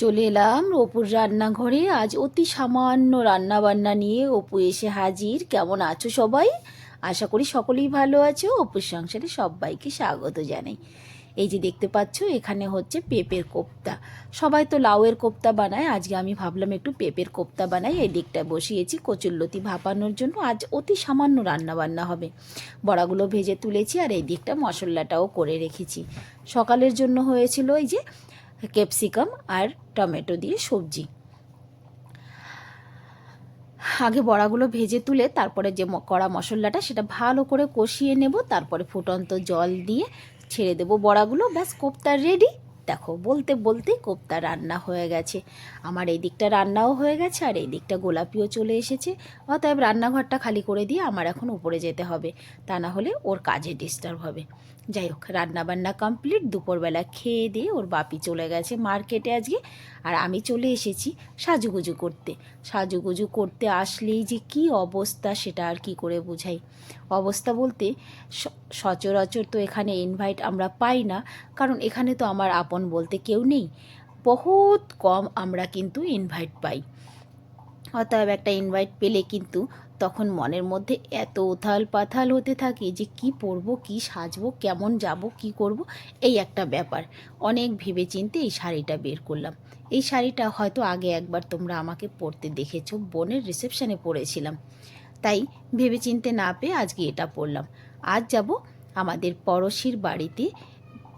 চলে এলাম অপুর রান্নাঘরে। আজ অতি সামান্য রান্না বান্না নিয়ে অপু এসে হাজির। কেমন আছো সবাই? আশা করি সকলেই ভালো আছো। অপুর সংসারে সবাইকে স্বাগত জানাই। এই যে দেখতে পাচ্ছ, এখানে হচ্ছে পেঁপের কোপ্তা। সবাই তো লাউয়ের কোপ্তা বানায়। আজকে আমি ভাবলাম একটু পেঁপের কোপ্তা বানাই। এই দিকটা বসিয়েছি কচুল্লতি ভাপানোর জন্য। আজ অতি সামান্য রান্না বান্না হবে। বড়াগুলো ভেজে তুলেছি আর এই দিকটা মশলাটাও করে রেখেছি। সকালের জন্য হয়েছিল এই যে ক্যাপসিকাম আর টমেটো দিয়ে সবজি। আগে বড়াগুলো ভেজে তুলে তারপরে যে কড়া মশলাটা সেটা ভালো করে কষিয়ে নেব, তারপরে ফুটন্ত জল দিয়ে ছেড়ে দেব বড়াগুলো। ব্যাস, কোপ্তা রেডি দেখো, বলতে বলতে কোপ্তা রান্না হয়ে গেছে। আমার এই দিকটা রান্নাও হয়ে গেছে, আর এই দিকটা গোলাপিও চলে এসেছে। অতএব রান্নাঘরটা খালি করে দিয়ে আমার এখন উপরে যেতে হবে। তা না হলে ওর কাজে ডিস্টার্ব হবে। যাই হোক, রান্নাবান্না কমপ্লিট দুপুরবেলা খেয়ে দিয়ে ওর বাপি চলে গেছে মার্কেটে আজকে। আর আমি চলে এসেছি সাজুগুজু করতে। সাজুগুজু করতে আসলেই যে কি অবস্থা সেটা আর কি করে বোঝাই। অবস্থা বলতে সচরাচর তো এখানে ইনভাইট আমরা পাই না। কারণ এখানে তো আমার আপন বলতে কেউ নেই। বহুত কম আমরা কিন্তু ইনভাইট পাই। অতএব একটা ইনভাইট পেলে কিন্তু তখন মনের মধ্যে এত উথাল পাথাল হতে থাকে যে কি পরবো, কি সাজবো, কেমন যাব, কি করব, এই একটা ব্যাপার। অনেক ভেবে চিনতে এই শাড়িটা বের করলাম। এই শাড়িটা হয়তো আগে একবার তোমরা আমাকে পরতে দেখেছ, বোনের রিসেপশনে পরেছিলাম। তাই ভেবে চিনতে না পেয়ে আজকে এটা পরলাম। আজ যাব আমাদের পড়শির বাড়িতে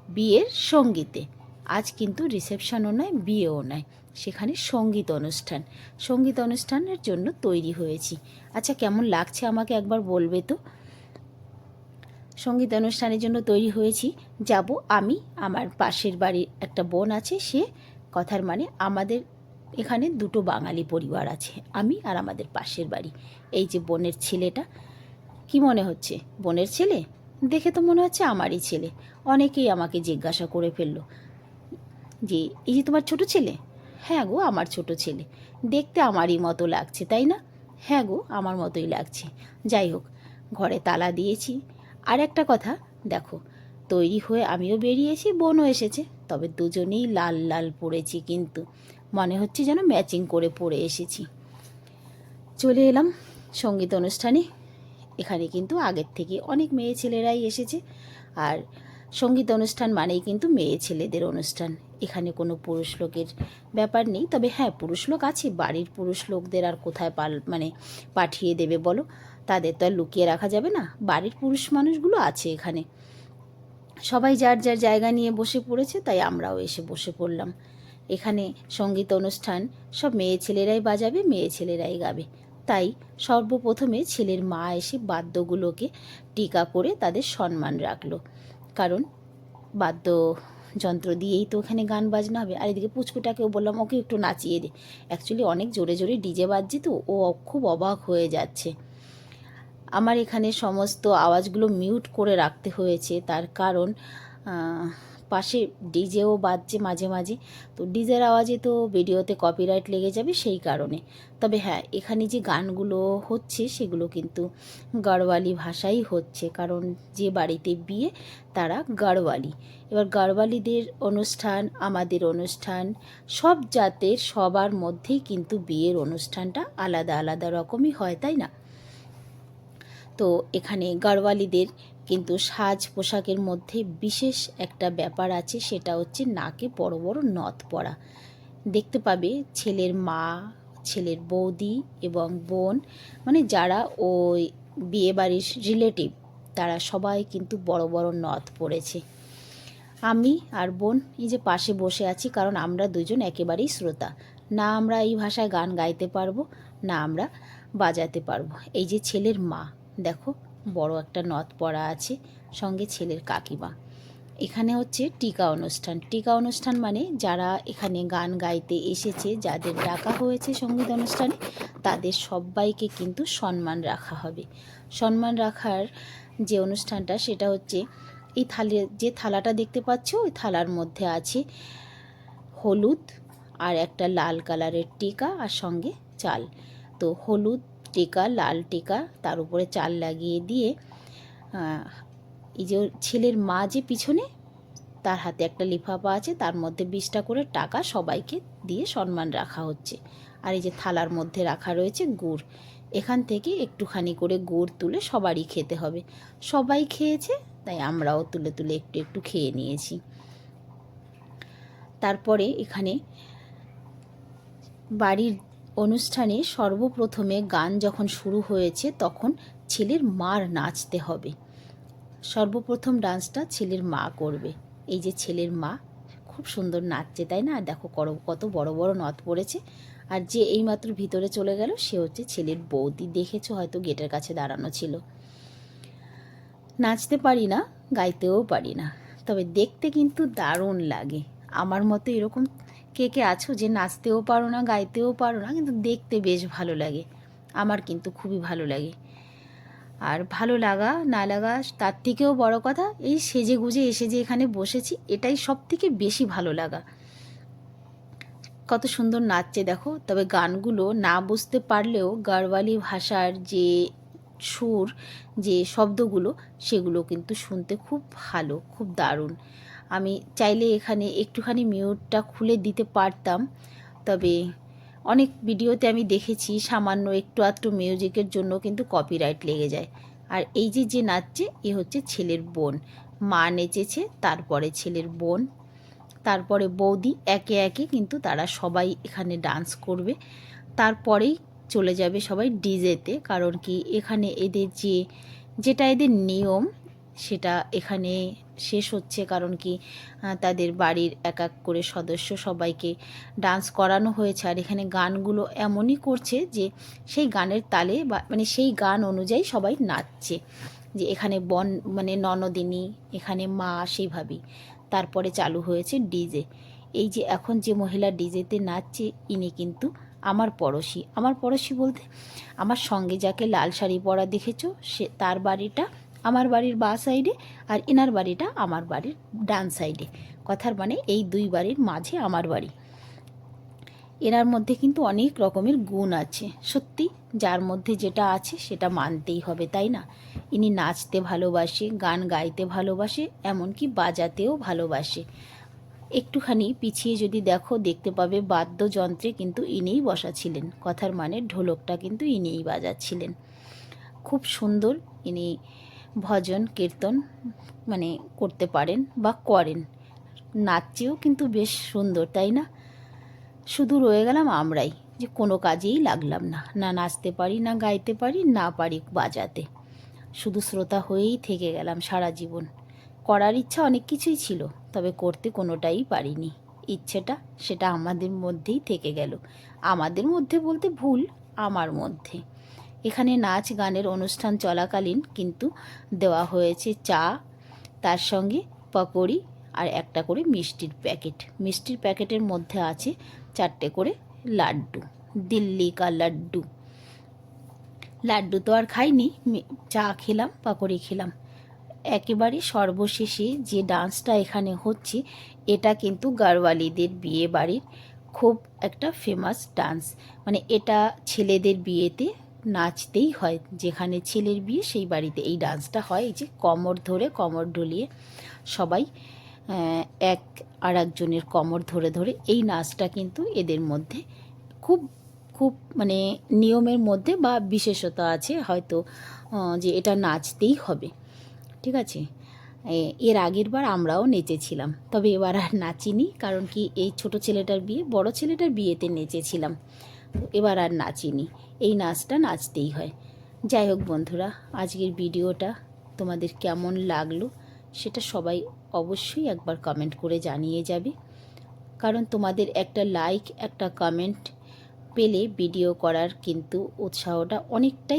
বিয়ের সঙ্গীতে। আজ কিন্তু রিসেপশনও নয়, বিয়েও নয়। সেখানে সংগীত অনুষ্ঠান। সংগীত অনুষ্ঠানের জন্য তৈরি হয়েছি। আচ্ছা কেমন লাগছে আমাকে একবার বলবে তো? সংগীত অনুষ্ঠানের জন্য তৈরি হয়েছি। যাব আমি, আমার পাশের বাড়ির একটা বোন আছে, সে কথার মানে আমাদের এখানে দুটো বাঙালি পরিবার আছে, আমি আর আমাদের পাশের বাড়ি। এই যে বোনের ছেলেটা, কি মনে হচ্ছে? বোনের ছেলে? দেখে তো মনে হচ্ছে আমারই ছেলে। অনেকেই আমাকে জিজ্ঞাসা করে ফেলল যে এই যে তোমার ছোট ছেলে? হ্যাঁ গো, আমার ছোট ছেলে। দেখতে আমারই মতো লাগছে, তাই না? হ্যাঁ গো, আমার মতোই লাগছে। যাই হোক, ঘরে তালা দিয়েছি। আর একটা কথা, দেখো, তৈরি হয়ে আমিও বেরিয়েছি, বোনও এসেছে। তবে দুজনেই লাল লাল পড়েছি কিন্তু, মনে হচ্ছে যেন ম্যাচিং করে পড়ে এসেছি। চলে এলাম সংগীত অনুষ্ঠানে। এখানে কিন্তু আগের থেকে অনেক মেয়ে ছেলেরাই এসেছে। আর সংগীত অনুষ্ঠান মানেই কিন্তু মেয়ে ছেলেদের অনুষ্ঠান। এখানে কোনো পুরুষ লোকের ব্যাপার নেই, তবে হ্যাঁ পুরুষ লোক আছে, বাড়ির পুরুষ লোকদের আর কোথায় পাল মানে পাঠিয়ে দেবে বলো? তাদের তো আর লুকিয়ে রাখা যাবে না, বাড়ির পুরুষ মানুষগুলো আছে এখানে। সবাই যার যার জায়গা নিয়ে বসে পড়েছে, তাই আমরাও এসে বসে পড়লাম। এখানে সংগীত অনুষ্ঠান, সব মেয়ে ছেলেরাই বাজাবে, মেয়ে ছেলেরাই গাবে। তাই সর্বপ্রথমে ছেলের মা এসে বাদ্যগুলোকে টিকা করে তাদের সম্মান রাখল। কারণ বাদ্য যন্ত্র দিয়েই তো ওখানে গান বাজনা হবে। আর এদিকে পুচকুটাকেও বললাম, ওকে একটু নাচিয়ে দে। অ্যাকচুয়ালি অনেক জোরে জোরে ডিজে বাজছে তো, ও খুব অবাক হয়ে যাচ্ছে। আমার এখানে সমস্ত আওয়াজগুলো মিউট করে রাখতে হয়েছে। তার কারণ পাশে ডিজেও বাজছে মাঝে মাঝে। তো ডিজের আওয়াজে তো ভিডিওতে কপিরাইট লেগে যাবে সেই কারণে। তবে হ্যাঁ এখানে যে গানগুলো হচ্ছে সেগুলো কিন্তু গাড়ওয়ালি ভাষাই হচ্ছে। কারণ যে বাড়িতে বিয়ে, তারা গাড়ওয়ালি। এবার গাড়ওয়ালিদের অনুষ্ঠান, আমাদের অনুষ্ঠান, সব জাতের সবার মধ্যেই কিন্তু বিয়ের অনুষ্ঠানটা আলাদা আলাদা রকমই হয়, তাই না? তো এখানে গাড়ওয়ালিদের কিন্তু সাজ পোশাকের মধ্যে বিশেষ একটা ব্যাপার আছে, সেটা হচ্ছে নাকে বড় বড় নথ পরা। দেখতে পাবে ছেলের মা, ছেলের বৌদি এবং বোন মানে যারা ওই বিয়েবাড়ির রিলেটিভ, তারা সবাই কিন্তু বড় বড় নথ পড়েছে আমি আর বোন এই যে পাশে বসে আছি, কারণ আমরা দুজন একেবারেই শ্রোতা। না আমরা এই ভাষায় গান গাইতে পারব, না আমরা বাজাতে পারব। এই যে ছেলের মা, দেখো বড় একটা নথ পড়া আছে, সঙ্গে ছেলের কাকিমা। এখানে হচ্ছে টিকা অনুষ্ঠান। টিকা অনুষ্ঠান মানে যারা এখানে গান গাইতে এসেছে, যাদের ডাকা হয়েছে সংগীত অনুষ্ঠানে, তাদের সবাইকে কিন্তু সম্মান রাখা হবে। সম্মান রাখার যে অনুষ্ঠানটা, সেটা হচ্ছে এই থালে, যে থালাটা দেখতে পাচ্ছ, ওই থালার মধ্যে আছে হলুদ আর একটা লাল কালারের টিকা আর সঙ্গে চাল। তো হলুদ টিকা, লাল টিকা তার উপরে চাল লাগিয়ে দিয়ে এই যে ছেলের মা যে পিছনে, তার হাতে একটা লিফাফা আছে, তার মধ্যে বিশটা করে টাকা সবাইকে দিয়ে সম্মান রাখা হচ্ছে। আর এই যে থালার মধ্যে রাখা রয়েছে গুড়, এখান থেকে একটুখানি করে গুড় তুলে সবারই খেতে হবে। সবাই খেয়েছে, তাই আমরাও তুলে তুলে একটু একটু খেয়ে নিয়েছি। তারপরে এখানে বাড়ির অনুষ্ঠানে সর্বপ্রথমে গান যখন শুরু হয়েছে, তখন ছেলের মার নাচতে হবে। সর্বপ্রথম ডান্সটা ছেলের মা করবে। এই যে ছেলের মা, খুব সুন্দর নাচছে, তাই না? দেখো করো- কত বড় বড় নথ পড়েছে। আর যে এইমাত্র ভিতরে চলে গেল, সে হচ্ছে ছেলের বৌদি। দেখেছ হয়তো গেটের কাছে দাঁড়ানো ছিল। নাচতে পারি না, গাইতেও পারি না। তবে দেখতে কিন্তু দারুণ লাগে। আমার মতো এরকম কে কে আছো যে নাচতেও পারো না, গাইতেও পারো না, কিন্তু দেখতে বেশ ভালো লাগে। আমার কিন্তু খুবই ভালো লাগে। আর ভালো লাগা, না লাগা, তার থেকেও বড় কথা, এই সেজে গুজে এসে যে এখানে বসেছি, এটাই সব থেকে বেশি ভালো লাগা। কত সুন্দর নাচছে দেখো, তবে গানগুলো না বুঝতে পারলেও গাড়ওয়ালি ভাষার যে সুর, যে শব্দগুলো, সেগুলো কিন্তু শুনতে খুব ভালো, খুব দারুণ। আমি চাইলে এখানে একটুখানি মিউটটা খুলে দিতে পারতাম। তবে অনেক ভিডিওতে আমি দেখেছি সামান্য একটু আধটু মিউজিকের জন্য কিন্তু কপিরাইট লেগে যায়। আর এই যে যে নাচছে, এ হচ্ছে ছেলের বোন। মা নেচেছে, তারপরে ছেলের বোন। তারপরে বৌদি, একে একে কিন্তু তারা সবাই এখানে ডান্স করবে। তারপরেই চলে যাবে সবাই ডিজেতে কারণ কি, এখানে এদের যে, যেটা এদের নিয়ম সেটা এখানে শেষ হচ্ছে কারণ কি তাদের বাড়ির এক এক করে সদস্য সবাইকে ডান্স করানো হয়েছে। আর এখানে গানগুলো এমনই করছে যে, সেই গানের তালে বা মানে সেই গান অনুযায়ী সবাই নাচছে। যে এখানে বন মানে ননদিনী, এখানে মা সেইভাবেই। তারপরে চালু হয়েছে ডিজে। এই যে এখন যে মহিলা ডিজেতে নাচছে, ইনি কিন্তু আমার পড়োশি। আমার পড়োশি বলতে, আমার সঙ্গে যাকে লাল শাড়ি পরা দেখেছ, সে তার বাড়িটা আমার বাড়ির বা সাইডে আর এনার বাড়িটা আমার বাড়ির ডান সাইডে কথার মানে এই দুই বাড়ির মাঝে আমার বাড়ি। এনার মধ্যে কিন্তু অনেক রকমের গুণ আছে। সত্যি, যার মধ্যে যেটা আছে সেটা মানতেই হবে, তাই না? ইনি নাচতে ভালোবাসে, গান গাইতে ভালোবাসে, এমনকি বাজাতেও ভালোবাসে। একটুখানি পিছিয়ে যদি দেখো, দেখতে পাবে বাদ্যযন্ত্রে কিন্তু ইনিই বসা ছিলেন কথার মানে ঢোলকটা কিন্তু ইনিই বাজাচ্ছিলেন। খুব সুন্দর ইনি ভজন, কীর্তন মানে করতে পারেন বা করেন। নাচেও কিন্তু বেশ সুন্দর, তাই না? শুধু রয়ে গেলাম আমরাই, যে কোনো কাজেই লাগলাম না। না নাচতে পারি, না গাইতে পারি, না পারি বাজাতে। শুধু শ্রোতা হয়েই থেকে গেলাম সারা জীবন। করার ইচ্ছা অনেক কিছুই ছিল, তবে করতে কোনোটাই পারিনি। ইচ্ছেটা সেটা আমাদের মধ্যেই থেকে গেল। আমাদের মধ্যে বলতে ভুল, আমার মধ্যে। এখানে নাচ গানের অনুষ্ঠান চলাকালীন কিন্তু দেওয়া হয়েছে চা, তার সঙ্গে পকোড়ি আর একটা করে মিষ্টির প্যাকেট। মিষ্টির প্যাকেটের মধ্যে আছে চারটে করে লাড্ডু, দিল্লি কা লাড্ডু। লাড্ডু তো আর খাইনি চা খেলাম, পাকড়ি খেলাম। একেবারে সর্বশেষে যে ডান্সটা এখানে হচ্ছে, এটা কিন্তু গাড়ওয়ালিদের বিয়ে বাড়ির খুব একটা ফেমাস ডান্স মানে এটা ছেলেদের বিয়েতে নাচতেই হয়। যেখানে ছেলের বিয়ে, সেই বাড়িতে এই ডান্সটা হয়। এই যে কমর ধরে কমর ঢলিয়ে সবাই এক আর একজনের কমর ধরে ধরে এই নাচটা কিন্তু এদের মধ্যে খুব খুব মানে নিয়মের মধ্যে বা বিশেষতা আছে হয়তো যে এটা নাচতেই হবে। ঠিক আছে? এর আগের বার আমরাও নেচেছিলাম। তবে এবার আর নাচিনি, কারণ কি এই ছোট ছেলেটার বিয়ে, বড় ছেলেটার বিয়েতে নেচেছিলাম। এবার আর নাচিনি। এই নাচটা নাচতেই হয়। যাই হোক বন্ধুরা, আজকের ভিডিওটা তোমাদের কেমন লাগল সেটা সবাই অবশ্যই একবার কমেন্ট করে জানিয়ে যাবে। কারণ তোমাদের একটা লাইক একটা কমেন্ট পেলে ভিডিও করার কিন্তু উৎসাহটা অনেকটাই